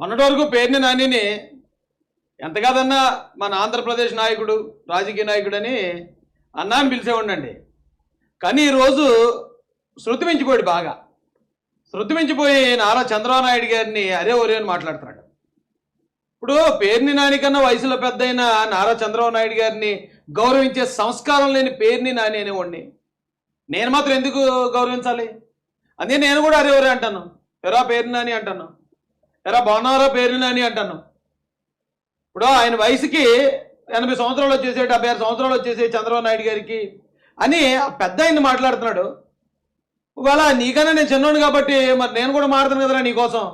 మొన్నటి వరకు పేర్ని నానిని ఎంత కాదన్నా మన ఆంధ్రప్రదేశ్ నాయకుడు రాజకీయ నాయకుడు అని అన్నా పిలిచేవాడండి కానీ ఈరోజు శృతి మించిపోయాడు బాగా. శృతి మించిపోయి నారా చంద్రబాబు నాయుడు గారిని అరే ఒరే అని మాట్లాడుతున్నాడు. ఇప్పుడు పేర్ని నాని కన్నా వయసులో పెద్ద అయిన నారా చంద్రబాబు నాయుడు గారిని గౌరవించే సంస్కారం లేని పేరుని నాని అనేవాడిని. నేను మాత్రం ఎందుకు గౌరవించాలి? అదే నేను కూడా అరే ఒరే అంటాను. ఎరా పేరుని నాని అంటాను. ఎరా బాగున్నారా పేరుని అని అంటాను. ఇప్పుడు ఆయన వయసుకి ఎనభై సంవత్సరాలు వచ్చేసే డెబ్బై ఆరు సంవత్సరాలు వచ్చేసే చంద్రబాబు నాయుడు గారికి అని ఆ పెద్ద ఆయన మాట్లాడుతున్నాడు. ఒకవేళ నీకన్నా నేను చిన్నోడు కాబట్టి మరి నేను కూడా మారుతాను కదరా నీకోసం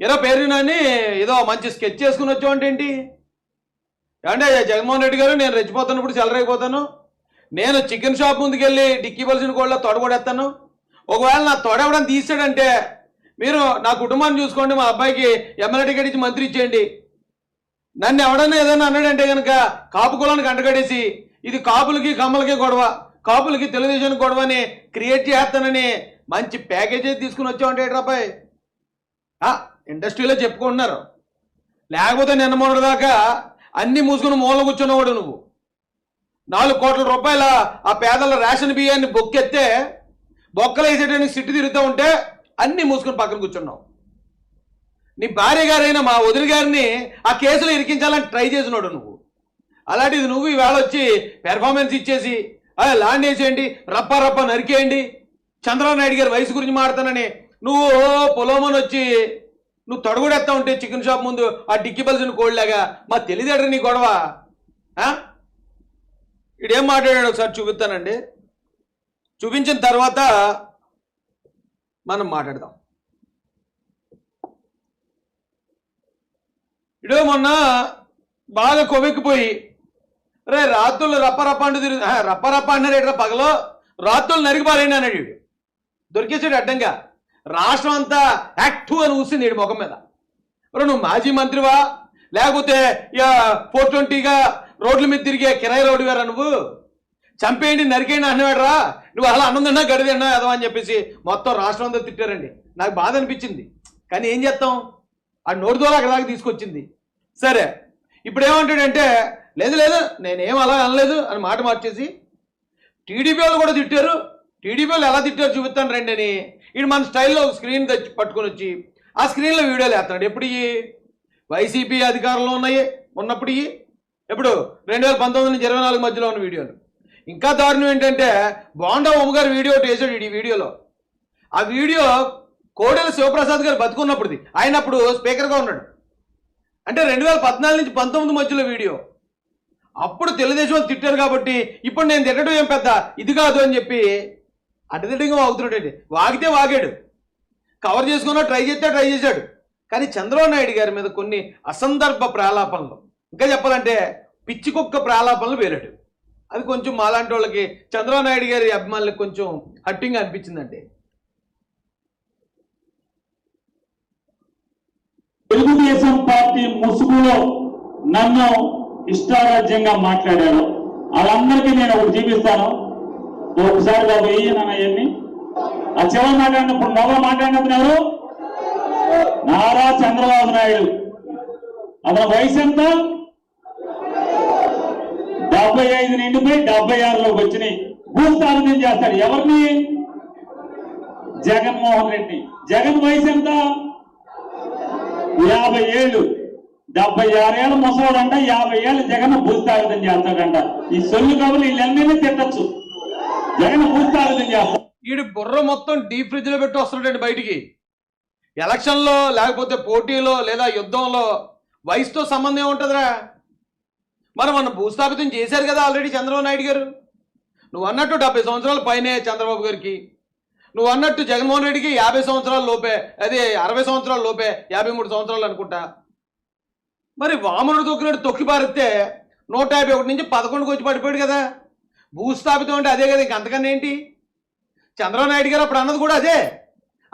ఎరా పేరునని ఏదో మంచి స్కెచ్ చేసుకుని వచ్చావంటే ఏంటి? అంటే జగన్మోహన్ రెడ్డి గారు నేను రెచ్చిపోతున్నప్పుడు చెలరైపోతాను నేను చికెన్ షాప్ ముందుకెళ్ళి డిక్కీ పలిసిన కోళ్ళ తొడగొడేస్తాను ఒకవేళ నా తొడవడం తీసాడంటే మీరు నా కుటుంబాన్ని చూసుకోండి మా అబ్బాయికి ఎమ్మెల్యే టికెట్ ఇచ్చి మంత్రి ఇచ్చేయండి. నన్ను ఎవడన్నా ఏదైనా అన్నాడంటే కనుక కాపు కులానికి అంటగడేసి ఇది కాపులకి కమ్మలకి గొడవ కాపులకి తెలుగుదేశం గొడవని క్రియేట్ చేస్తానని మంచి ప్యాకేజీ తీసుకుని వచ్చామంటే రాబాయ్ ఇండస్ట్రీలో చెప్పుకుంటున్నారు. లేకపోతే నిన్న మొన్నటి దాకా అన్ని మూసుకుని మూల కూర్చున్నవాడు నువ్వు. నాలుగు కోట్ల రూపాయల ఆ పేదల రేషన్ బియ్యాన్ని బొక్కెత్తే బొక్కలు వేసేటానికి సిట్టు తిరుగుతూ ఉంటే అన్ని మూసుకుని పక్కన కూర్చున్నావు. నీ భార్య గారైన మా వదిలి గారిని ఆ కేసులో ఇరికించాలని ట్రై చేసినాడు నువ్వు. అలాంటిది నువ్వు ఈవేళ వచ్చి పెర్ఫార్మెన్స్ ఇచ్చేసి లాండ్ ల్యాండ్ వేసేయండి రప్ప రప్ప నరికేయండి. చంద్రబాబు నాయుడు గారి వయసు గురించి మాడతానని నువ్వు పొలోమని వచ్చి నువ్వు తొడగొడేస్తా ఉంటే చికెన్ షాప్ ముందు ఆ డిక్కి బల్సిన కోళ్ళగా మా తెలియదేట నీ గొడవ. ఇడేం మాట్లాడాడు ఒకసారి చూపిస్తానండి. చూపించిన తర్వాత మనం మాట్లాడదాం. ఇడో మొన్న బాగా కొవ్వెక్కిపోయి రే రాత్రులు రప్ప అంటూ తిరుగు రప్పరప్ప రప్ప పగలో రాత్రులు నరికిపారేయండి అన్నాడు వీడు. దొరికేసాడు అడ్డంగా. రాష్ట్రం అంతా యాక్టివ్ అని ఊసింది వీడి ముఖం మీద. నువ్వు మాజీ మంత్రివా? లేకపోతే ఇక ఫోర్ ట్వంటీగా రోడ్ల మీద తిరిగే కిరాయి రోడ్డు గారా నువ్వు? చంపేయండి నరికేయండి అన్నవాడు రా నువ్వు అలా అన్నం తిన్నా గడి తిన్నా కదా అని చెప్పేసి మొత్తం రాష్ట్రం అంతా తిట్టారండి. నాకు బాధ అనిపించింది. కానీ ఏం చేస్తాం? ఆ నోటి ద్వారా అక్కడ దాకా తీసుకొచ్చింది. సరే ఇప్పుడు ఏమంటాడంటే లేదు లేదు నేనేం అలా అనలేదు అని మాట మార్చేసి టీడీపీ వాళ్ళు కూడా తిట్టారు. టీడీపీ వాళ్ళు ఎలా తిట్టారు చూపిస్తాను రండి అని ఈడు మన స్టైల్లో ఒక స్క్రీన్ తెచ్చి పట్టుకొని వచ్చి ఆ స్క్రీన్లో వీడియోలు వేస్తున్నాడు. ఎప్పుడు వైసీపీ అధికారంలో ఉన్నాయి ఉన్నప్పుడు ఎప్పుడు? రెండు వేల పంతొమ్మిది నుంచి ఇరవై నాలుగు మధ్యలో ఉన్న వీడియోలు. ఇంకా దారుణం ఏంటంటే బాండా ఉమ్మ గారు వీడియో ఒకటి వేసాడు ఈ వీడియోలో. ఆ వీడియో కోడెల శివప్రసాద్ గారు బతుకున్నప్పుడుది. ఆయన అప్పుడు స్పీకర్గా ఉన్నాడు. అంటే రెండు వేల పద్నాలుగు నుంచి పంతొమ్మిది మధ్యలో వీడియో. అప్పుడు తెలుగుదేశం వాళ్ళు తిట్టారు కాబట్టి ఇప్పుడు నేను తిట్టడం ఏం పెద్ద ఇది కాదు అని చెప్పి అడ్డదిడ్డంగా వాగుతున్నాడు వాగితే వాగాడు. కవర్ చేసుకున్నా ట్రై చేస్తే ట్రై చేశాడు. కానీ చంద్రబాబు నాయుడు గారి మీద కొన్ని అసందర్భ ప్రాలాపనలు. ఇంకా చెప్పాలంటే పిచ్చి కుక్క ప్రాలాపనలు వేరాడు అది కొంచెం మాలాంటి వాళ్ళకి చంద్రబాబు నాయుడు గారి అభిమానులకు కొంచెం హట్టింగ్ అనిపించిందండి. తెలుగుదేశం పార్టీ ముసుగులో నన్ను ఇష్టారాజ్యంగా మాట్లాడారు. వాళ్ళందరికీ నేను ఒకటి చూపిస్తాను. ఒకసారి బాబు వెయ్యి అవన్నీ ఆ చివరి మాట్లాడినప్పుడు మొదలు మాట్లాడినప్పుడు నారా చంద్రబాబు నాయుడు. అతని వయసు ఎంత? డెబ్బై ఐదు నిండిపోయి డెబ్బై ఆరులోకి వచ్చినాయి. భూస్థాపనం చేస్తాడు ఎవరిని? జగన్మోహన్ రెడ్డి జగన్ వయసు ఎంత? యాభై ఏళ్ళు. డెబ్బై ఆరేళ్ళ ముసలోడంట యాభై ఏళ్ళు జగన్ భూస్థాపితం చేస్తాడంట. ఈ సొల్లు కబులు వీళ్ళందరినీ తిట్టచ్చు. జగన్ భూస్థాపితం చేస్తాడు. వీడి బుర్ర మొత్తం డీప్ ఫ్రిడ్జ్లో పెట్టి వస్తున్నాడండి బయటికి. ఎలక్షన్లో లేకపోతే పోటీలో లేదా యుద్ధంలో వయసుతో సంబంధం ఏముంటుందిరా? మరి మన భూస్థాపితం చేశారు కదా ఆల్రెడీ చంద్రబాబు నాయుడు గారు. నువ్వు అన్నట్టు డెబ్బై సంవత్సరాల పైనే చంద్రబాబు గారికి. నువ్వు అన్నట్టు జగన్మోహన్ రెడ్డికి యాభై సంవత్సరాల లోపే అదే అరవై సంవత్సరాల లోపే యాభై మూడు సంవత్సరాలు అనుకుంటా. మరి వామనుడు తొక్కినట్టు తొక్కి పారితే నూట యాభై ఒకటి నుంచి పదకొండుకి వచ్చి పడిపోయాడు కదా. భూస్థాపితం అంటే అదే కదా ఇంక అంతకన్నా ఏంటి? చంద్రబాబు నాయుడు గారు అప్పుడు అన్నది కూడా అదే.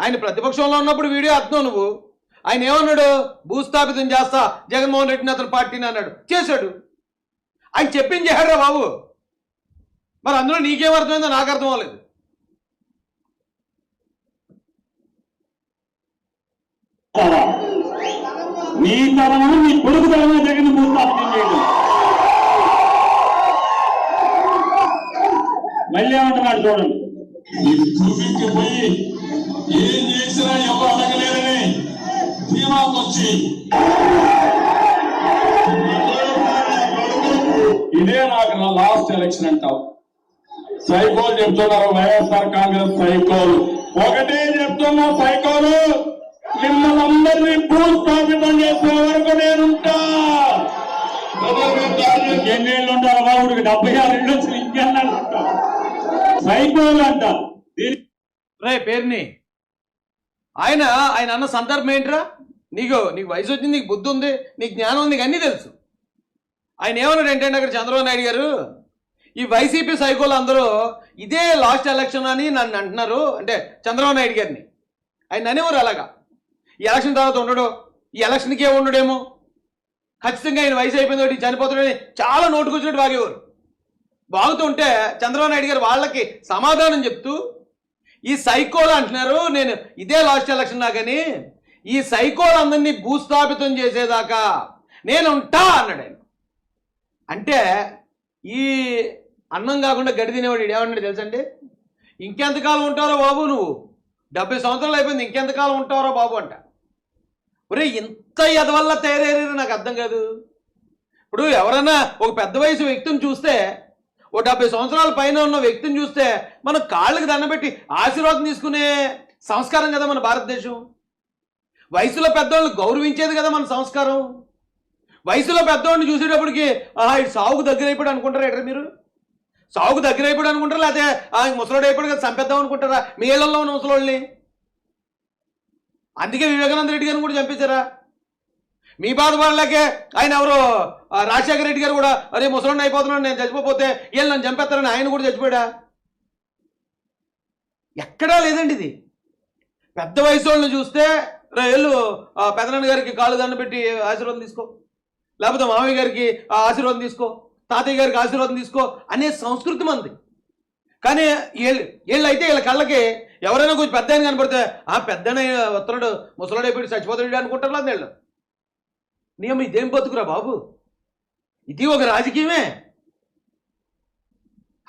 ఆయన ప్రతిపక్షంలో ఉన్నప్పుడు వీడియో అర్థం నువ్వు. ఆయన ఏమన్నాడు? భూస్థాపితం చేస్తా జగన్మోహన్ రెడ్డిని అతని పార్టీని అన్నాడు. చేశాడు. ఆయన చెప్పింది చేశాడురా బాబు. మరి అందులో నీకేం అర్థమైందో నాకు అర్థం అవ్వలేదు. నీ తరమా నీ కొడుకు తరమా జగన్ భూస్థాపన చేయడం మళ్ళీ ఏమంటున్నాడు చూడండి. ఇది చూపించిపోయి ఏం చేసినా ఎవరు అడగలేరని ధీమాకు ఇదే నాకు నా లాస్ట్ ఎలక్షన్ అంటావు. సైకోల్ చెప్తున్నారు వైఎస్ఆర్ కాంగ్రెస్ సైకోల్. ఒకటే చెప్తున్నా సైకోలు. మిమ్మల్ని అందరినీ భూస్థాపితం చేసే వరకు నేనుంటా. ఎన్నేళ్ళు ఉండాలి బాబుడికి డెబ్బై ఆరు ఏళ్ళు వచ్చి సైకోల్ అంట. రే పేరుని. ఆయన ఆయన అన్న సందర్భం ఏంట్రా? నీకు నీకు వయసు వచ్చింది నీకు బుద్ధి ఉంది నీకు జ్ఞానం ఉంది నీకు అన్నీ తెలుసు. ఆయన ఏమన్నాడు ఏంటంటే అక్కడ చంద్రబాబు నాయుడు గారు? ఈ వైసీపీ సైకోలు అందరూ ఇదే లాస్ట్ ఎలక్షన్ అని నన్ను అంటున్నారు అంటే చంద్రబాబు నాయుడు గారిని. ఆయన అనేవారు అలాగా? ఈ ఎలక్షన్ తర్వాత ఉండడు ఈ ఎలక్షన్కే ఉండడేమో? ఖచ్చితంగా ఆయన వయసు అయిపోయింది ఒకటి చనిపోతాడని చాలా నోటుకొచ్చినట్టు వాగేవారు. బాగుతుంటే చంద్రబాబు నాయుడు గారు వాళ్ళకి సమాధానం చెప్తూ ఈ సైకోలు అంటున్నారు నేను ఇదే లాస్ట్ ఎలక్షన్ నాకని ఈ సైకోలు అందరినీ భూస్థాపితం చేసేదాకా నేను ఉంటా అన్నాడు అంటే ఈ అన్నం కాకుండా గడి తినేవాడు ఈడు ఏమన్నాడు తెలుసండి? ఇంకెంతకాలం ఉంటారో బాబు నువ్వు? డెబ్బై సంవత్సరాలు అయిపోయింది ఇంకెంతకాలం ఉంటారో బాబు అంట. ఒరే ఇంత ఎదవల్ల తయారయ్యేది నాకు అర్థం కాదు. ఇప్పుడు ఎవరైనా ఒక పెద్ద వయసు వ్యక్తిని చూస్తే ఓ డెబ్బై సంవత్సరాల పైన ఉన్న వ్యక్తిని చూస్తే మనం కాళ్ళకి దండం పెట్టి ఆశీర్వాదం తీసుకునే సంస్కారం కదా మన భారతదేశం. వయసులో పెద్దవాళ్ళు గౌరవించేది కదా మన సంస్కారం. వయసులో పెద్దవాడిని చూసేటప్పటికి ఆహా ఇటు సాగుకు దగ్గర అయిపోయాడు అనుకుంటారా ఎక్కడ మీరు? సాగుకు దగ్గర అయిపోయాడు అనుకుంటారా? లేకపోతే ఆ ముసలోడు అయిపోయాడు కదా చంపేద్దాం అనుకుంటారా? మీ ఇళ్ళలో ఉన్న ముసలోళ్ళని. అందుకే వివేకానంద రెడ్డి గారిని కూడా చంపేశారా? మీ బాధపడలేకే ఆయన ఎవరో రాజశేఖర రెడ్డి గారు కూడా అరే ముసలోడిని అయిపోతున్నాడు నేను చచ్చిపోతే వీళ్ళు నన్ను చంపేస్తారని ఆయన కూడా చచ్చిపోయాడా? ఎక్కడా లేదండి ఇది. పెద్ద వయసు వాళ్ళని చూస్తే రేళ్ళు వెళ్ళు పెదనాన్న గారికి కాళ్ళు దండ పెట్టి ఆశీర్వాదం తీసుకో. లేకపోతే మామయ్య గారికి ఆ ఆశీర్వాదం తీసుకో తాతయ్య గారికి ఆశీర్వాదం తీసుకో అనే సంస్కృతి మంది. కానీ వీళ్ళు అయితే వీళ్ళ కళ్ళకి ఎవరైనా కొంచెం పెద్ద ఆయన కనపడితే ఆ పెద్ద వస్తున్నాడు ముసలాడు అయిపోయి చచ్చిపోతాడు అనుకుంటారు లేదు వీళ్ళు. నియమ ఇదేం బతుకురా బాబు? ఇది ఒక రాజకీయమే.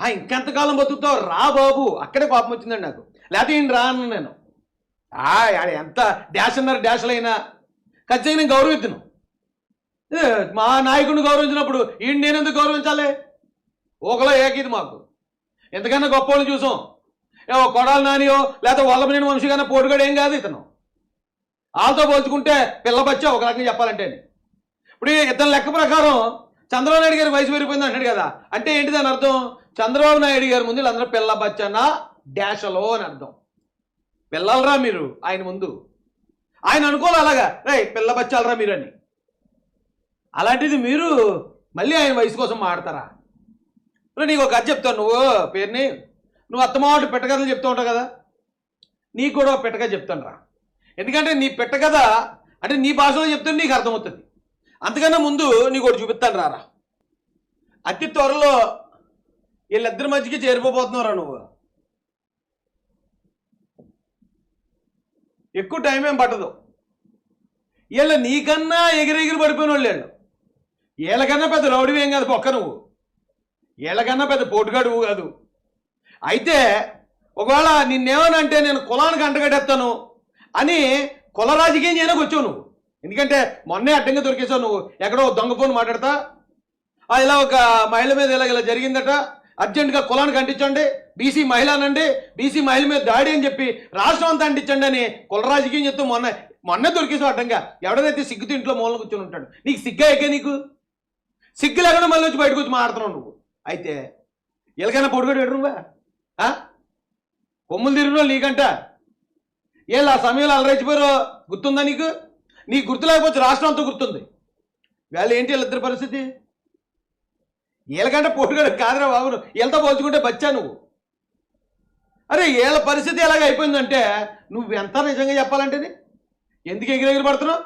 ఆ, ఇంకెంతకాలం బతుకుతావు? రా బాబు. అక్కడే కోపం వచ్చిందండి నాకు. లేకపోతే ఈయన రా అన్న నేను. ఆ, ఎంత డాష్ అన్నారు డాష్లైనా. ఖచ్చితంగా నేను గౌరవిద్దును. మా నాయకుడిని గౌరవించినప్పుడు ఈయన నేను ఎందుకు గౌరవించాలి? ఒకలో ఏకీది మాకు. ఎంతకన్నా గొప్ప వాళ్ళు చూసాం ఓ కొడాలి నానియో లేకపోతే వల్లభనేని వంశీ కన్నా పోటుగాడు ఏం కాదు ఇతను. వాళ్ళతో పోల్చుకుంటే పిల్ల బచ్చా ఒక రకంగా చెప్పాలంటే. ఇప్పుడు ఇతని లెక్క ప్రకారం చంద్రబాబు నాయుడు గారి వయసు పెరిగిపోయింది అంటాడు కదా. అంటే ఏంటి దాని అర్థం? చంద్రబాబు నాయుడు గారి ముందు వీళ్ళందరూ పిల్ల బచ్చనా డాషలో అని అర్థం. పిల్లలరా మీరు ఆయన ముందు. ఆయన అనుకోవాలి అలాగా. రే పిల్ల బచ్చాలరా మీరు అని. అలాంటిది మీరు మళ్ళీ ఆయన వయసు కోసం మాడతారా? నీకు ఒక కథ చెప్తాను నువ్వు పేరుని నువ్వు అత్తమాటు పెట్టకథలు చెప్తూ ఉంటావు కదా? నీకు కూడా ఒక పెట్టకథ చెప్తాను రా. ఎందుకంటే నీ పెట్టకథ అంటే నీ భాషలో చెప్తే నీకు అర్థమవుతుంది. అంతకన్నా ముందు నీకు ఒకటి చూపిస్తాను రారా. అతి త్వరలో వీళ్ళిద్దరి మధ్యకి చేరిపోతున్నారా నువ్వు. ఎక్కువ టైం ఏం పట్టదు. వీళ్ళు నీకన్నా ఎగిరెగిరి పడిపోయిన వాళ్ళు. వీళ్ళకన్నా పెద్ద రౌడీ కాదు పక్క నువ్వు. వీళ్ళకన్నా పెద్ద పోటుగాడు కాదు. అయితే ఒకవేళ నిన్నేమనంటే నేను కులానికి అంటగడేస్తాను అని కుల రాజకీయం చేయడానికి వచ్చావు నువ్వు. ఎందుకంటే మొన్నే అడ్డంగా దొరికేసావు నువ్వు. ఎక్కడో దొంగ ఫోన్ మాట్లాడతా. ఆ, ఇలా ఒక మహిళ మీద ఇలా ఇలా జరిగిందట. అర్జెంటుగా కులానికి అంటించండి. బీసీ మహిళ అనండి. బీసీ మహిళ మీద దాడి అని చెప్పి రాష్ట్రం అంతా అంటించండి అని కుల రాజకీయం చెప్తూ మొన్న మొన్నే దొరికేసావు అడ్డంగా. ఎవడదైతే సిగ్గుతో ఇంట్లో మూలన కూర్చొని ఉంటాడు? నీకు సిగ్గా ఎక్కే నీకు? సిగ్గు లేకుండా మళ్ళీ వచ్చి బయటకు వచ్చి మారుతున్నావు నువ్వు. అయితే ఎలాగైనా పొడుగడు పెట్టు నువ్వా? కొమ్ములు తిరిగిన నీకంట. వీళ్ళు ఆ సమయంలో అలరెచ్చిపోయారో గుర్తుందా నీకు? నీకు గుర్తు లేకపోతే రాష్ట్రం అంతా గుర్తుంది. వాళ్ళు ఏంటి వీళ్ళిద్దరి పరిస్థితి? వీళ్ళకంటే పొడుగడు కాదురా బాబు వీళ్ళతో పోల్చుకుంటే బచ్చా నువ్వు. అరే వీళ్ళ పరిస్థితి ఎలాగ అయిపోయిందంటే నువ్వు ఎంత నిజంగా చెప్పాలంటేది? ఎందుకు ఎగిరెగిరి పడుతున్నావు?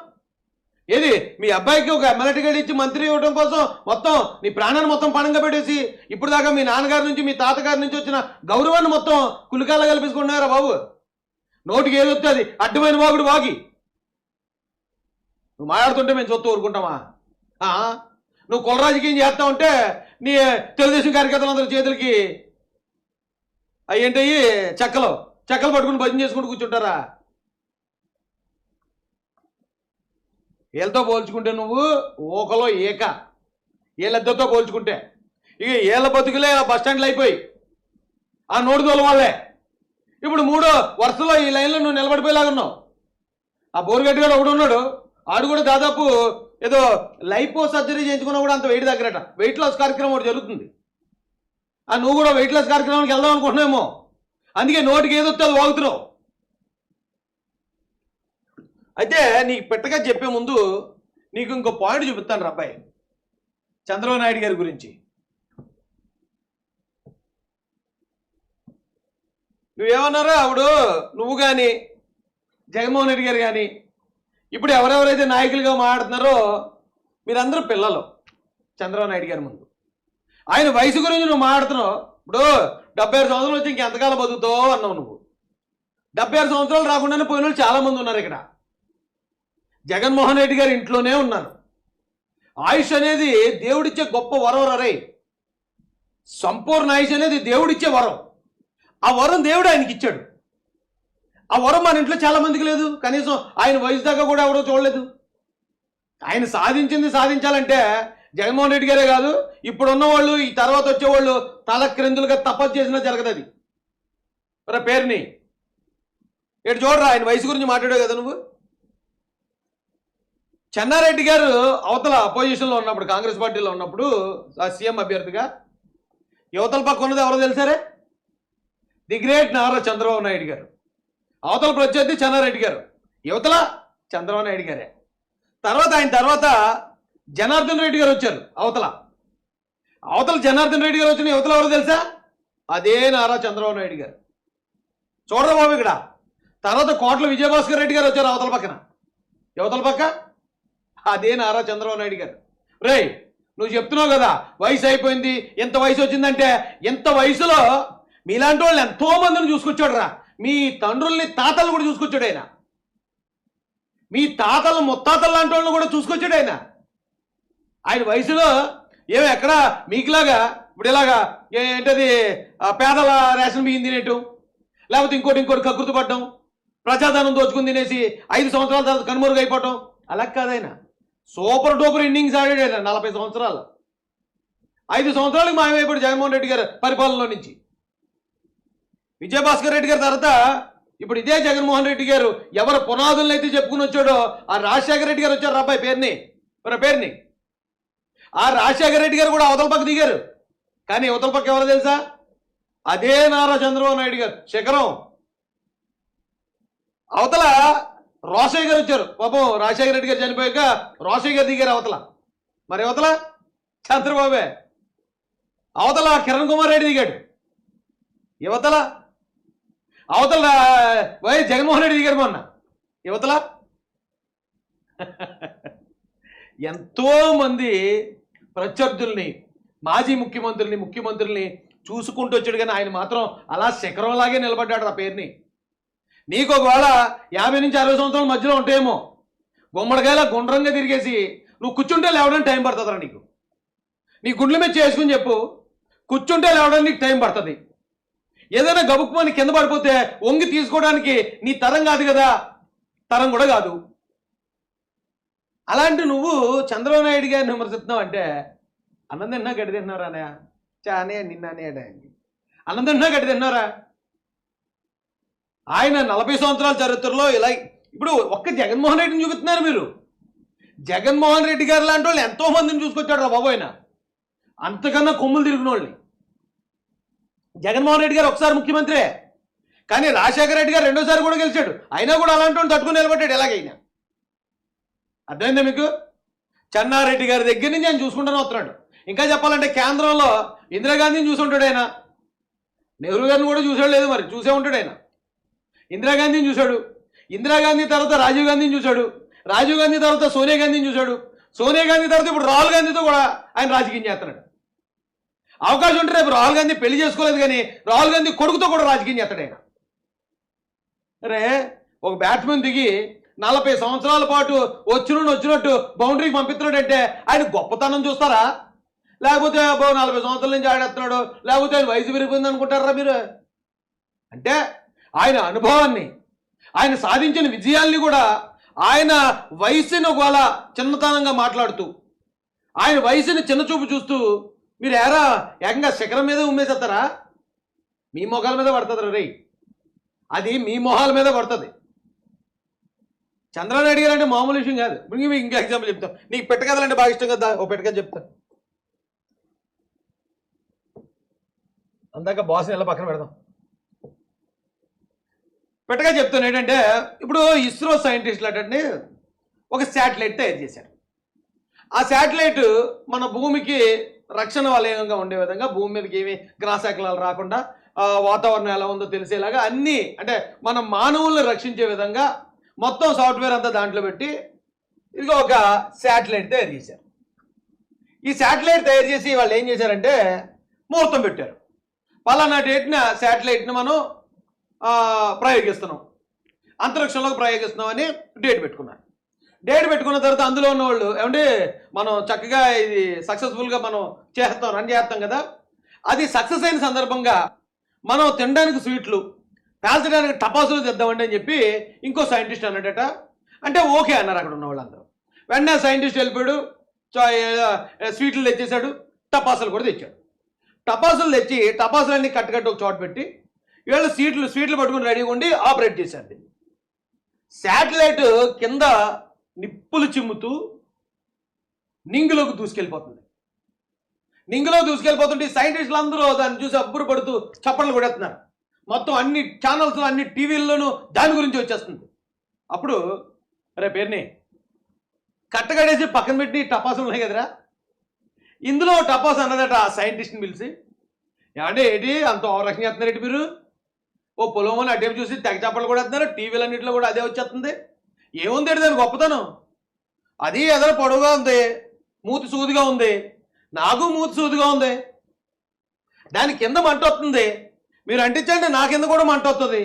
ఏది? మీ అబ్బాయికి ఒక ఎమ్మెల్యే టికెట్ ఇచ్చి మంత్రి ఇవ్వడం కోసం మొత్తం నీ ప్రాణాన్ని మొత్తం పణంగా పెట్టేసి ఇప్పుడు దాకా మీ నాన్నగారి నుంచి మీ తాతగారి నుంచి వచ్చిన గౌరవాన్ని మొత్తం కులికాల కల్పించుకున్నారా బాబు? నోటికి ఏది వస్తే అది అడ్డమైన వాగుడు వాగి. నువ్వు మాట్లాడుతుంటే మేము చూస్తూ ఊరుకుంటామా? ఆ? నువ్వు కుల రాజకీయం చేస్తా ఉంటే నీ తెలుగుదేశం కార్యకర్తలందరి చేతులకి అవి ఏంటయ్యి చెక్కలు. చెక్కలు పట్టుకుని భజన చేసుకుంటూ కూర్చుంటారా? వీళ్ళతో పోల్చుకుంటే నువ్వు ఊకలో ఏక. వీళ్ళిద్దరితో పోల్చుకుంటే. ఇక ఏళ్ళ బతుకులే బస్ స్టాండ్లు అయిపోయి. ఆ నోటు దోల వాళ్ళే. ఇప్పుడు మూడో వరుసలో ఈ లైన్లో నువ్వు నిలబడిపోయేలాగా ఉన్నావు. ఆ బోరుగడ్డి గారు ఒకడు ఉన్నాడు. ఆడు కూడా దాదాపు ఏదో లైపో సర్జరీ చేయించుకున్నా కూడా అంత వెయిట్ దగ్గరట వెయిట్ లాస్ కార్యక్రమం ఒకటి జరుగుతుంది. ఆ నువ్వు కూడా వెయిట్ లాస్ కార్యక్రమానికి వెళ్దాం అనుకుంటున్నామో అందుకే నోటికి ఏదో అది వాగుతున్నావు. అయితే నీకు పెట్టగా చెప్పే ముందు నీకు ఇంకో పాయింట్ చూపిస్తాను రా అబ్బాయి. చంద్రబాబు నాయుడు గారి గురించి. నువ్వేమన్నారా ఆవిడు? నువ్వు కానీ జగన్మోహన్ రెడ్డి గారు కానీ ఇప్పుడు ఎవరెవరైతే నాయకులుగా మాట్లాడుతున్నారో మీరందరూ పిల్లలు చంద్రబాబు నాయుడు గారి ముందు. ఆయన వయసు గురించి నువ్వు మాట్లాడుతున్నావు. ఇప్పుడు డెబ్బై ఆరు సంవత్సరాలు వచ్చి ఇంకెంతకాలం బతుకుతావు అన్నావు నువ్వు. డెబ్బై ఆరు సంవత్సరాలు రాకుండానే పోయిన వాళ్ళు చాలా మంది ఉన్నారు ఇక్కడ. జగన్మోహన్ రెడ్డి గారి ఇంట్లోనే ఉన్నారు ఆయుష్ అనేది దేవుడిచ్చే గొప్ప వరం రరే సంపూర్ణ ఆయుష్ అనేది దేవుడిచ్చే వరం. ఆ వరం దేవుడు ఆయనకి ఇచ్చాడు. ఆ వరం మన ఇంట్లో చాలా మందికి లేదు. కనీసం ఆయన వయసు దాకా కూడా ఎవరో చూడలేదు. ఆయన సాధించింది సాధించాలంటే జగన్మోహన్ రెడ్డి గారే కాదు ఇప్పుడు ఉన్నవాళ్ళు ఈ తర్వాత వచ్చేవాళ్ళు తల క్రిందులుగా తపస్సు చేసినా జరగదు అది. రా పేరుని. ఇటు చూడరా ఆయన వయసు గురించి మాట్లాడావు కదా నువ్వు? చెన్నారెడ్డి గారు అవతల అపోజిషన్లో ఉన్నప్పుడు కాంగ్రెస్ పార్టీలో ఉన్నప్పుడు సీఎం అభ్యర్థిగా యువతల పక్క ఉన్నది ఎవరో తెలుసారే? ది గ్రేట్ నారా చంద్రబాబు నాయుడు గారు. అవతల ప్రత్యర్థి చెన్నారెడ్డి గారు. యువతల చంద్రబాబు నాయుడు గారే. తర్వాత ఆయన తర్వాత జనార్దన్ రెడ్డి గారు వచ్చారు అవతల. అవతల జనార్దన్ రెడ్డి గారు వచ్చిన యువతలు ఎవరో తెలుసా? అదే నారా చంద్రబాబు నాయుడు గారు. చూడరా బాబు ఇక్కడ. తర్వాత కోట్ల విజయభాస్కర్ రెడ్డి గారు వచ్చారు అవతల పక్కన. యువతల పక్క అదే నారా చంద్రబాబు నాయుడు గారు. రేయ్ నువ్వు చెప్తున్నావు కదా వయసు అయిపోయింది. ఎంత వయసు వచ్చిందంటే ఎంత వయసులో మీలాంటి వాళ్ళు ఎంతో మందిని చూసుకొచ్చాడు రా మీ తండ్రుల్ని తాతలు కూడా చూసుకొచ్చాడు ఆయన. మీ తాతలు ముత్తాతలు లాంటి వాళ్ళని కూడా చూసుకొచ్చాడు ఆయన. ఆయన వయసులో ఏమి ఎక్కడ మీకులాగా ఇప్పుడు ఇలాగా ఏంటది పేదల రేషన్ బియ్యం తినేయటం లేకపోతే ఇంకోటి ఇంకోటి కకృతి పడ్డం ప్రజాధనం దోచుకుని తినేసి ఐదు సంవత్సరాల తర్వాత కనుమరుగు అయిపోవటం అలా కాదైనా సూపర్ డూపర్ ఇన్నింగ్స్ ఆడాడు నలభై సంవత్సరాలు. ఐదు సంవత్సరాలకు మాయమైపోయాడు జగన్మోహన్ రెడ్డి గారు పరిపాలనలో నుంచి. విజయభాస్కర్ రెడ్డి గారి తర్వాత ఇప్పుడు ఇదే జగన్మోహన్ రెడ్డి గారు ఎవరు పునాదులను అయితే చెప్పుకుని వచ్చాడో ఆ రాజశేఖర రెడ్డి గారు వచ్చారు అబ్బాయి పేరుని. మన పేరుని. ఆ రాజశేఖర రెడ్డి గారు కూడా అవతల పక్క దిగారు. కానీ అవతల పక్క ఎవరో తెలుసా? అదే నారా చంద్రబాబు నాయుడు గారు శిఖరం. అవతల రోషయ్య గారు వచ్చారు. పాపం రాజశేఖర రెడ్డి గారు చనిపోయాక రోషయ్య గారు దిగారు అవతల. మరి అవతల? చంద్రబాబే. అవతల కిరణ్ కుమార్ రెడ్డి దిగాడు. యువతల అవతల వై జగన్మోహన్ రెడ్డి దిగారు మొన్న. యువతల ఎంతో మంది ప్రత్యర్థుల్ని మాజీ ముఖ్యమంత్రుల్ని ముఖ్యమంత్రుల్ని చూసుకుంటూ వచ్చాడు కానీ ఆయన మాత్రం అలా శిఖరంలాగే నిలబడ్డాడు ఆ పేరుని. నీకు ఒకవేళ యాభై నుంచి అరవై సంవత్సరాల మధ్యలో ఉంటాయేమో గుమ్మడికాయల గుండ్రంగా తిరిగేసి నువ్వు కూర్చుంటే లేవడానికి టైం పడుతుందిరా నీకు. నీ గుండెల మీద చేసుకుని చెప్పు కూర్చుంటే లేవడానికి నీకు టైం పడుతుంది. ఏదైనా గబుక్కుమని కింద పడిపోతే వంగి తీసుకోవడానికి నీ తరం కాదు కదా. తరం కూడా కాదు. అలాంటి నువ్వు చంద్రబాబు నాయుడు గారిని విమర్శిస్తున్నావు అంటే అన్నం తిన్నా గడ్డి తిన్నారా అనే చానే నిన్నానే అన్నం తిన్నా గడ్డి తిన్నారా ఆయన నలభై సంవత్సరాల చరిత్రలో ఇలా ఇప్పుడు ఒక్క జగన్మోహన్ రెడ్డిని చూపిస్తున్నారు మీరు. జగన్మోహన్ రెడ్డి గారు లాంటి వాళ్ళు ఎంతో మందిని చూసుకొచ్చాడు రా బాబు ఆయన. అంతకన్నా కొమ్ములు తిరిగిన వాళ్ళని జగన్మోహన్ రెడ్డి గారు ఒకసారి ముఖ్యమంత్రే. కానీ రాజశేఖర రెడ్డి గారు రెండోసారి కూడా గెలిచాడు. అయినా కూడా అలాంటి వాళ్ళు తట్టుకుని నిలబడ్డాడు ఎలాగైనా. అర్థమైందా మీకు? చెన్నారెడ్డి గారి దగ్గర నుంచి ఆయన చూసుకుంటానే వస్తున్నాడు. ఇంకా చెప్పాలంటే కేంద్రంలో ఇందిరాగాంధీని చూసి ఉంటాడు ఆయన. నెహ్రూ గారిని కూడా చూసాడు లేదు మరి. చూసే ఉంటాడు ఆయన. ఇందిరాగాంధీని చూశాడు. ఇందిరాగాంధీ తర్వాత రాజీవ్ గాంధీని చూశాడు. రాజీవ్ గాంధీ తర్వాత సోనియా గాంధీని చూశాడు. సోనియా గాంధీ తర్వాత ఇప్పుడు రాహుల్ గాంధీతో కూడా ఆయన రాజకీయం చేస్తున్నాడు. అవకాశం ఉంటే రేపు రాహుల్ గాంధీ పెళ్ళి చేసుకోలేదు కానీ రాహుల్ గాంధీ కొడుకుతో కూడా రాజకీయం చేస్తాడు ఆయన. అరే ఒక బ్యాట్స్మెన్ దిగి నలభై సంవత్సరాల పాటు వచ్చినట్టు వచ్చినట్టు బౌండరీకి పంపిస్తున్నాడంటే ఆయన గొప్పతనం చూస్తారా? లేకపోతే నలభై సంవత్సరాల నుంచి ఆడేస్తున్నాడు. లేకపోతే ఆయన వయసు పెరిగిపోయింది అనుకుంటారా మీరు? అంటే ఆయన అనుభవాన్ని ఆయన సాధించిన విజయాల్ని కూడా ఆయన వయసుని ఒకవేళ చిన్నతనంగా మాట్లాడుతూ ఆయన వయసుని చిన్న చూపు చూస్తూ మీరు ఎరా ఏకంగా శిఖరం మీద ఉమ్మేసేస్తారా? మీ మొఖాల మీద పడుతుంది రే అది మీ మొహాల మీద పడుతుంది. చంద్రనాయుడు గారు అంటే మామూలు విషయం కాదు. ఇప్పుడు మీకు ఇంకా ఎగ్జాంపుల్ చెప్తాం. నీకు అంటే బాగా ఇష్టం కదా? ఓ పెట్టకథ చెప్తా. అందాక బాస్ని ఎలా పక్కన పెడదాం? పెట్టగా చెప్తాను ఏంటంటే ఇప్పుడు ఇస్రో సైంటిస్టులు అంటే ఒక శాటిలైట్ తయారు చేశారు. ఆ శాటిలైట్ మన భూమికి రక్షణ వలయంగా ఉండే విధంగా భూమి మీదకి ఏమి గ్రాసాకలాలు రాకుండా వాతావరణం ఎలా ఉందో తెలిసేలాగా అన్నీ అంటే మన మానవుల్ని రక్షించే విధంగా మొత్తం సాఫ్ట్వేర్ అంతా దాంట్లో పెట్టి ఇదిగో ఒక శాటిలైట్ తయారు చేశారు. ఈ శాటిలైట్ తయారు చేసి వాళ్ళు ఏం చేశారంటే ముహూర్తం పెట్టారు. పలానా డేట్న శాటిలైట్ని మనం ప్రయోగిస్తున్నాం అంతరిక్షంలోకి ప్రయోగిస్తున్నాం అని డేట్ పెట్టుకున్నారు డేట్ పెట్టుకున్న తర్వాత అందులో ఉన్న వాళ్ళు ఏమంటే మనం చక్కగా ఇది సక్సెస్ఫుల్గా మనం చేస్తాం రన్ చేస్తాం కదా. అది సక్సెస్ అయిన సందర్భంగా మనం తినడానికి స్వీట్లు పేల్చడానికి టపాసులు తెద్దామండి అని చెప్పి ఇంకో సైంటిస్ట్ అన్నాడట. అంటే ఓకే అన్నారు అక్కడ ఉన్న వాళ్ళందరూ వెంటనే సైంటిస్ట్ వెళ్ళిపోయాడు స్వీట్లు తెచ్చేశాడు టపాసులు కూడా తెచ్చాడు. టపాసులు తెచ్చి టపాసులన్నీ కట్టుకట్టు ఒక చోట పెట్టి వీళ్ళు సీట్లు స్వీట్లు పట్టుకుని రెడీగా ఉండి ఆపరేట్ చేశారు దీన్ని. శాటిలైట్ కింద నిప్పులు చిమ్ముతూ నింగిలోకి దూసుకెళ్ళిపోతుంది. నింగులో దూసుకెళ్ళిపోతుంటే సైంటిస్టులు అందరూ దాన్ని చూసి అబ్బురు పడుతూ చప్పట్లు కొడేస్తున్నారు మొత్తం అన్ని ఛానల్స్ అన్ని టీవీల్లోనూ దాని గురించి వచ్చేస్తుంది. అప్పుడు రే పేరుని కట్టగడేసి పక్కన పెట్టి టపాసులు ఉన్నాయి కదరా? ఇందులో టపాస్ అన్నదట ఆ సైంటిస్ట్ని పిలిచి ఏమంటే ఏంటి అంత ఓవరాక్షన్ చేస్తున్నారు ఏంటి మీరు? ఓ పొలం అటేపు చూసి తెగ చప్పట్లు కూడా వేస్తున్నారు టీవీలన్నింటిలో కూడా అదే వచ్చేస్తుంది. ఏముంది దాని గొప్పతనం? అది ఎదర పొడవుగా ఉంది మూతి సూదిగా ఉంది నాకు మూతి సూదిగా ఉంది. దాని కింద మంట వస్తుంది. మీరు అంటించండి నా కింద కూడా మంట వస్తుంది.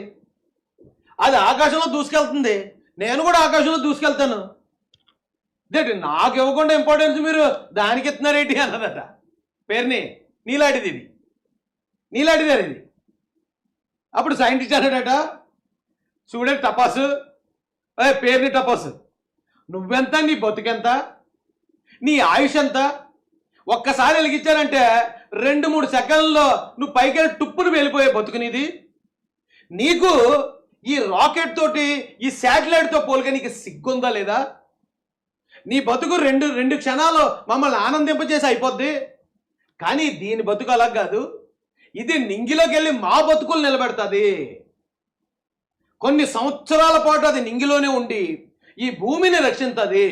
అది ఆకాశంలో దూసుకెళ్తుంది. నేను కూడా ఆకాశంలో దూసుకెళ్తాను. దేటి నాకు ఇవ్వకుండా ఇంపార్టెన్స్ మీరు దానికి ఇస్తున్నారేంటి అన్నదట పేరుని నీలాంటిది ఇది. నీలాంటిది ఇది అప్పుడు సైంటిస్ట్ అన్నాడట చూడండి టపాసు. ఏ పేరుని టపాసు. నువ్వెంత నీ బతుకెంత నీ ఆయుష్ ఎంత ఒక్కసారి వెలిగించానంటే రెండు మూడు సెకండ్లలో నువ్వు పైకి టుప్పును వెళ్ళిపోయే బతుకునిది నీకు ఈ రాకెట్ తోటి ఈ శాటిలైట్తో పోలిక నీకు సిగ్గుందా లేదా? నీ బతుకు రెండు రెండు క్షణాలు మమ్మల్ని ఆనందింపజేసి అయిపోద్ది. కానీ దీని బతుకు అలా కాదు. ఇది నింగిలోకి వెళ్ళి మా బతుకులు నిలబెడుతుంది. కొన్ని సంవత్సరాల పాటు అది నింగిలోనే ఉండి ఈ భూమిని రక్షించది.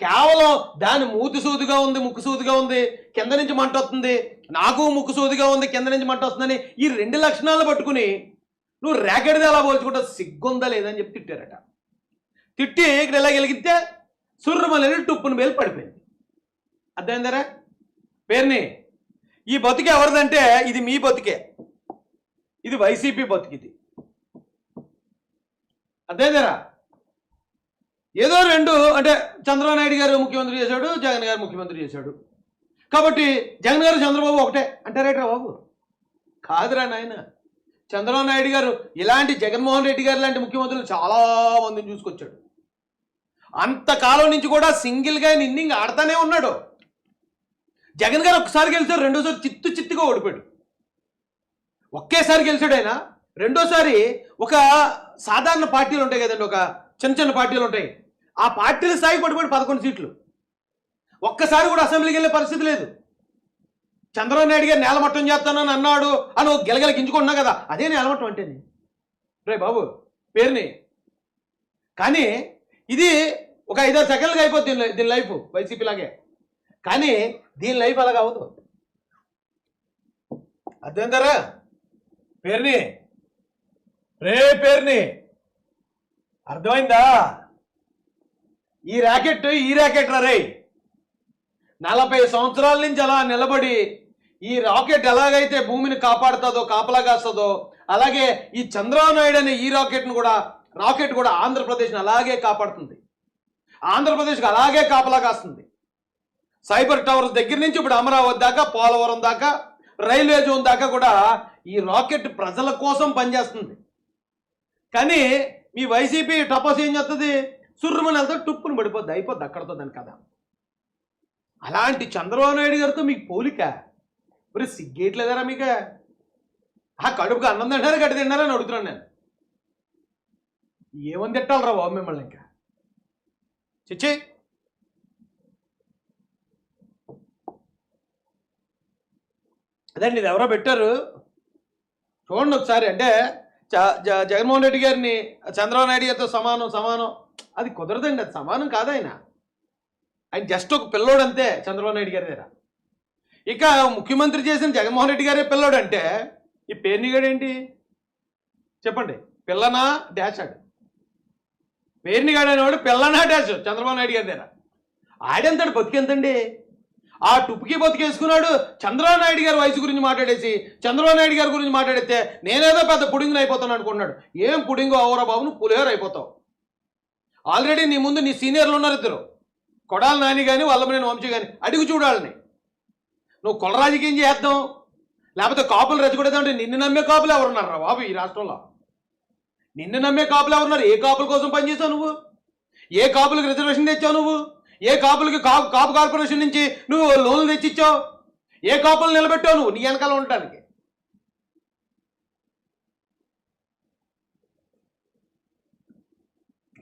కేవలం దాని మూతి సూదిగా ఉంది ముక్కు సూదిగా ఉంది కింద నుంచి మంట వస్తుంది. నాకు ముక్కు సూదిగా ఉంది కింద నుంచి మంట వస్తుందని ఈ రెండు లక్షణాలు పట్టుకుని నువ్వు రేకెడిది అలా పోల్చుకుంటా? సిగ్గుందా లేదని చెప్పి తిట్టారట. తిట్టి ఇక్కడ ఎలా గెలిగితే సుర్రమలని టుప్పును మేలు పడిపోయింది. అర్థమైందరా? పేరుని ఈ బతుకు ఎవరిదంటే ఇది మీ బతుకే. ఇది వైసీపీ బతుకిది అర్థమైందరా ఏదో రెండు అంటే చంద్రబాబు నాయుడు గారు ముఖ్యమంత్రి చేశాడు జగన్ గారు ముఖ్యమంత్రి చేశాడు. కాబట్టి జగన్ గారు చంద్రబాబు ఒకటే. అంటారేట్రా బాబు? కాదురా నాయన. చంద్రబాబు నాయుడు గారు ఇలాంటి జగన్మోహన్ రెడ్డి గారు లాంటి ముఖ్యమంత్రులు చాలా మందిని చూసుకొచ్చాడు. అంతకాలం నుంచి కూడా సింగిల్గా ఇన్నింగ్ ఆడుతూనే ఉన్నాడు. జగన్ గారు ఒకసారి గెలిచారు రెండోసారి చిత్తు చిత్తుగా ఓడిపోయాడు. ఒకేసారి గెలిచాడు ఆయన. రెండోసారి ఒక సాధారణ పార్టీలు ఉంటాయి కదండి ఒక చిన్న చిన్న పార్టీలు ఉంటాయి. ఆ పార్టీల స్థాయి పడిపోయి పదకొండు సీట్లు. ఒక్కసారి కూడా అసెంబ్లీకి వెళ్ళే పరిస్థితి లేదు. చంద్రబాబు నాయుడు గారు నేలమట్టం చేస్తానని అన్నాడు అని ఒక గెలగల గించుకుంటున్నా కదా అదే నేలమట్టం అంటే రే బాబు పేరుని. కానీ ఇది ఒక ఐదారు సెకండ్లుగా అయిపోతుంది దీని లైఫ్ వైసీపీ లాగే. కానీ దీని లైఫ్ అలాగ అవ్వదు. అర్థమైందరా పేరుని? రే పేరుని! అర్థమైందా? ఈ ర్యాకెట్ ఈ ర్యాకెట్ రే నలభై సంవత్సరాల నుంచి అలా నిలబడి ఈ రాకెట్ ఎలాగైతే భూమిని కాపాడుతుందో కాపలా కాస్తుందో అలాగే ఈ చంద్రబాబు నాయుడు అనే ఈ రాకెట్ను కూడా రాకెట్ కూడా ఆంధ్రప్రదేశ్ని అలాగే కాపాడుతుంది. ఆంధ్రప్రదేశ్కి అలాగే కాపలా కాస్తుంది. సైబర్ టవర్స్ దగ్గర నుంచి ఇప్పుడు అమరావతి దాకా పోలవరం దాకా రైల్వే జోన్ దాకా కూడా ఈ రాకెట్ ప్రజల కోసం పనిచేస్తుంది. కానీ మీ వైసీపీ టపాస్ ఏం చేస్తుంది సుర్రుమని వెళ్తే టుప్పుని పడిపోద్ది అయిపోద్ది అక్కడతో దాని కదా అలాంటి చంద్రబాబు నాయుడు గారితో మీకు పోలిక? మరి సిగ్గేయట్లేదారా మీకు? ఆ కడుపుకి అన్నం తింటారా గడ్డి తింటారా అని అడుగుతున్నాను నేను. ఏమని తిట్టాలరా బాబు మిమ్మల్ని ఇంకా? చిచ్చి! అదండి ఇది ఎవరో పెట్టారు. చూడండి ఒకసారి అంటే జగన్మోహన్ రెడ్డి గారిని చంద్రబాబు నాయుడు గారితో సమానం సమానం. అది కుదరదండి అది సమానం కాదు ఆయన. ఆయన జస్ట్ ఒక పిల్లోడు అంతే చంద్రబాబు నాయుడు గారి దగ్గర. ఇక ముఖ్యమంత్రి చేసిన జగన్మోహన్ రెడ్డి గారే పిల్లోడు అంటే ఈ పేర్ని ఏంటి? చెప్పండి పిల్లనా డాష్ ఆడు పేరునిగాడు అనేవాడు పిల్లనా డాష్ చంద్రబాబు నాయుడు గారి దగ్గర. ఆడెంతాడు బతికెంతండి ఆ టుప్కి బతికేసుకున్నాడు. చంద్రబాబు నాయుడు గారి వయసు గురించి మాట్లాడేసి చంద్రబాబు నాయుడు గారి గురించి మాట్లాడితే నేనేదో పెద్ద పుడింగిని అయిపోతాను అనుకున్నాడు ఏం పుడింగు అవరా బాబు నువ్వు పులిహోర అయిపోతావు. ఆల్రెడీ నీ ముందు నీ సీనియర్లు ఉన్నారు ఇద్దరు. కొడాలి నాని కానీ వల్లమనేని వంశీ కానీ అడుగు చూడాలని నువ్వు కుల రాజకీయం చేద్దాం లేకపోతే కాపులు రెచ్చగొడేద్దాం నిన్ను నమ్మే కాపులు ఎవరున్నారా బాబు ఈ రాష్ట్రంలో? నిన్ను నమ్మే కాపులు ఎవరున్నారు? ఏ కాపుల కోసం పనిచేసావు నువ్వు? ఏ కాపులకు రిజర్వేషన్ తెచ్చావు నువ్వు? ఏ కాపులకి కాపు కాపు కార్పొరేషన్ నుంచి నువ్వు లోన్లు తెచ్చిచ్చావు? ఏ కాపులు నిలబెట్టావు నువ్వు నీ వెనకాల ఉండటానికి?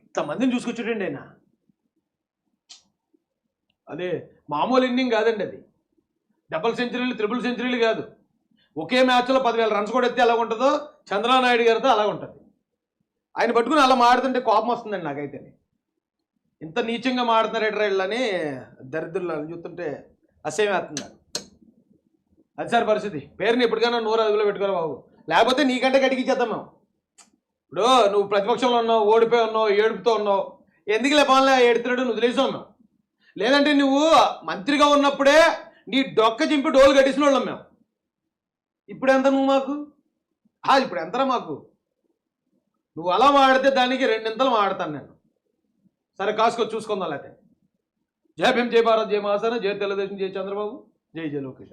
ఇంతమందిని చూసుకొచ్చుడండి ఆయన అదే మామూలు ఇన్నింగ్ కాదండి అది. డబుల్ సెంచరీలు త్రిపుల్ సెంచరీలు కాదు. ఒకే మ్యాచ్లో పదివేల రన్స్ కూడా ఎత్తే ఎలా ఉంటుందో చంద్రబాబు నాయుడు గారితో అలా ఉంటుంది ఆయన పట్టుకుని అలా మాడుతుంటే కోపం వస్తుందండి నాకైతే ఇంత నీచంగా మాడుతున్నారు ఎడ్రైళ్ళని దరిద్రులు అని చూస్తుంటే అసహ్యం వేస్తుంది అది సార్ పరిస్థితి. పేరుని ఎప్పటికైనా నూరు అదుపులో పెట్టుకోరా బాబు. లేకపోతే నీకంటే గడికిచ్చేద్దాం మేము. ఇప్పుడు నువ్వు ప్రతిపక్షంలో ఉన్నావు ఓడిపోయి ఉన్నావు ఏడుపుతో ఉన్నావు. ఎందుకులే పనులే ఏడుతున్నాడు నువ్వు వదిలేసావు మేము. లేదంటే నువ్వు మంత్రిగా ఉన్నప్పుడే నీ డొక్క చింపి డోలు కట్టించిన వాళ్ళం మేము. ఇప్పుడు ఎంత నువ్వు మాకు? ఆ, ఇప్పుడు ఎంతరా మాకు? నువ్వు అలా మాడితే దానికి రెండింతలు మాడతాను నేను. సరే కాసుకొని చూసుకుందాం లేకపోతే జయ భీమ్ జై భారత్ జయ మహాసన జయ తెలుగుదేశం జయ చంద్రబాబు జై జై లోకేష్